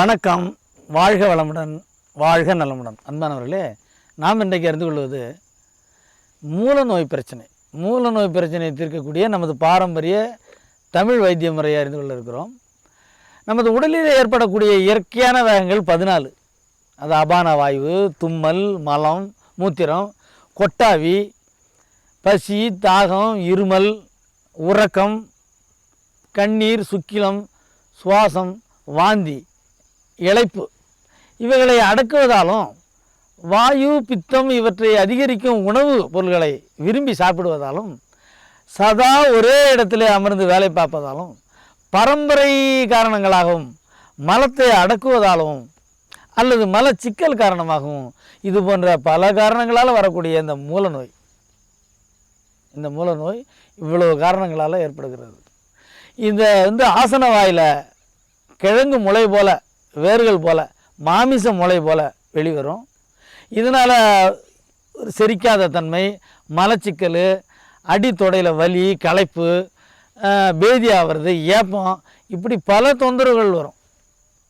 வணக்கம். வாழ்க வளமுடன் வாழ்க நலமுடன். அன்பானவர்களே நாம் இன்றைக்கு அறிந்து கொள்வது மூல நோய் பிரச்சனை. மூல நோய் பிரச்சனையை தீர்க்கக்கூடிய நமது பாரம்பரிய தமிழ் வைத்திய முறையை அறிந்து கொள்ள இருக்கிறோம். நமது உடலில் ஏற்படக்கூடிய இயற்கையான வேகங்கள் பதினாலு. அது அபான வாயு தும்மல் மலம் மூத்திரம் கொட்டாவி பசி தாகம் இருமல் உறக்கம் கண்ணீர் சுக்கிலம் சுவாசம் வாந்தி. இழைப்பு. இவைகளை அடக்குவதாலும் வாயு பித்தம் இவற்றை அதிகரிக்கும் உணவு பொருள்களை விரும்பி சாப்பிடுவதாலும் சதா ஒரே இடத்துல அமர்ந்து வேலை பார்ப்பதாலும் பரம்பரை காரணங்களாகவும் மலத்தை அடக்குவதாலும் அல்லது மலச்சிக்கல் காரணமாகவும் இது போன்ற பல காரணங்களால் வரக்கூடிய இந்த மூல நோய் இந்த மூல நோய் இவ்வளவு காரணங்களால் ஏற்படுகிறது. இந்த வந்து ஆசன வாயில் கிழங்கு முளை போல வேர்கள் போல் மாமிச முளை போல் வெளிவரும். இதனால் செரிக்காத தன்மை மலச்சிக்கல் அடித்தொடையில் வலி களைப்பு பேதி ஆகிறது ஏப்பம் இப்படி பல தொந்தரவுகள் வரும்.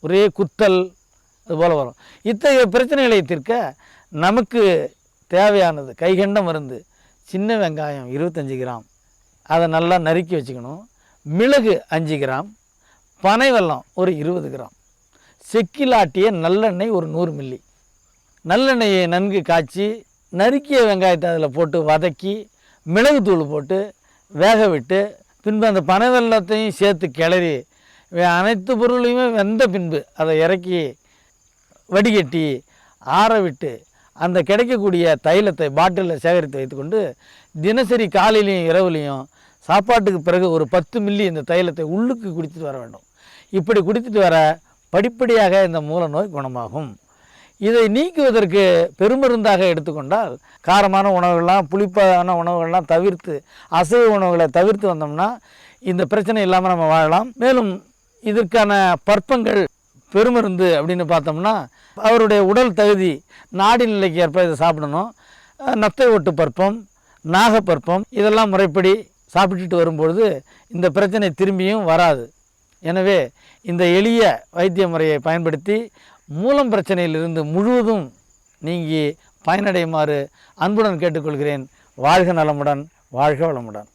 ஒரே குத்தல் அது போல் வரும். இத்தகைய பிரச்சனைகளை தீர்க்க நமக்கு தேவையானது கைகண்ட மருந்து சின்ன வெங்காயம் இருபத்தஞ்சி கிராம். அதை நல்லா நறுக்கி வச்சுக்கணும். மிளகு அஞ்சு கிராம். பனை வெல்லம் ஒரு இருபது கிராம். செக்கிலாட்டிய நல்லெண்ணெய் ஒரு நூறு மில்லி. நல்லெண்ணெயை நன்கு காய்ச்சி நறுக்கிய வெங்காயத்தை அதில் போட்டு வதக்கி மிளகுத்தூள் போட்டு வேக விட்டு பின்பு அந்த பனைவெல்லத்தையும் சேர்த்து கிளறி அனைத்து பொருளையுமே வெந்த பின்பு அதை இறக்கி வடிகட்டி ஆற விட்டு அந்த கிடைக்கக்கூடிய தைலத்தை பாட்டிலில் சேகரித்து வைத்துக்கொண்டு தினசரி காலையிலையும் இரவுலையும் சாப்பாட்டுக்கு பிறகு ஒரு பத்து மில்லி இந்த தைலத்தை உள்ளுக்கு குடித்துட்டு வர வேண்டும். இப்படி குடித்துட்டு வர படிப்படியாக இந்த மூல நோய் குணமாகும். இதை நீக்குவதற்கு பெருமருந்தாக எடுத்துக்கொண்டால் காரமான உணவுகள்லாம் புளிப்பான உணவுகள்லாம் தவிர்த்து அசைவ உணவுகளை தவிர்த்து வந்தோம்னா இந்த பிரச்சனை இல்லாமல் நம்ம வாழலாம். மேலும் இதற்கான பற்பங்கள் பெருமருந்து அப்படின்னு பார்த்தோம்னா அவருடைய உடல் தகுதி நாடி நிலைக்கு ஏற்ப இதை சாப்பிடணும். நத்தை ஒட்டு பற்பம் நாகப்பற்பம் இதெல்லாம் முறைப்படி சாப்பிட்டுட்டு வரும்பொழுது இந்த பிரச்சனை திரும்பியும் வராது. எனவே இந்த எளிய வைத்திய முறையை பயன்படுத்தி மூலம் பிரச்சனையிலிருந்து முழுவதும் நீங்கி பயனடையுமாறு அன்புடன் கேட்டுக்கொள்கிறேன். வாழ்க நலமுடன் வாழ்க வளமுடன்.